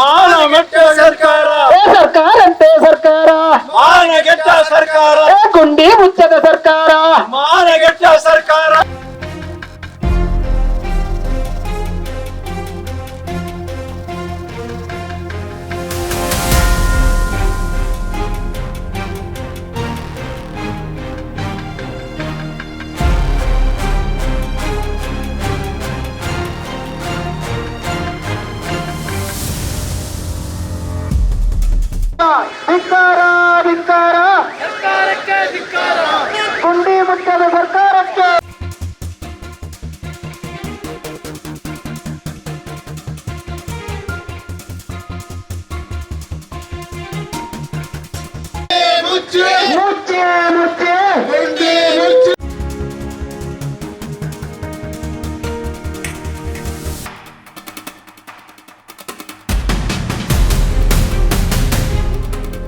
ಮಾನಗೆಟ್ಟ ಸರ್ಕಾರ. ಸರ್ಕಾರಂತೆ ಸರ್ಕಾರ. ಮಾನ ಸರ್ಕಾರ ಮಾನಗೆಟ್ಟ ಸರ್ಕಾರ. ಏ ಗುಂಡಿ ಮುಚ್ಚದ ಸರ್ಕಾರ. ಧಿಕ್ಕಾರ ಧಿಕ್ಕಾರ. ಗುಂಡಿ ಮುಖ್ಯದ ಸರ್ಕಾರ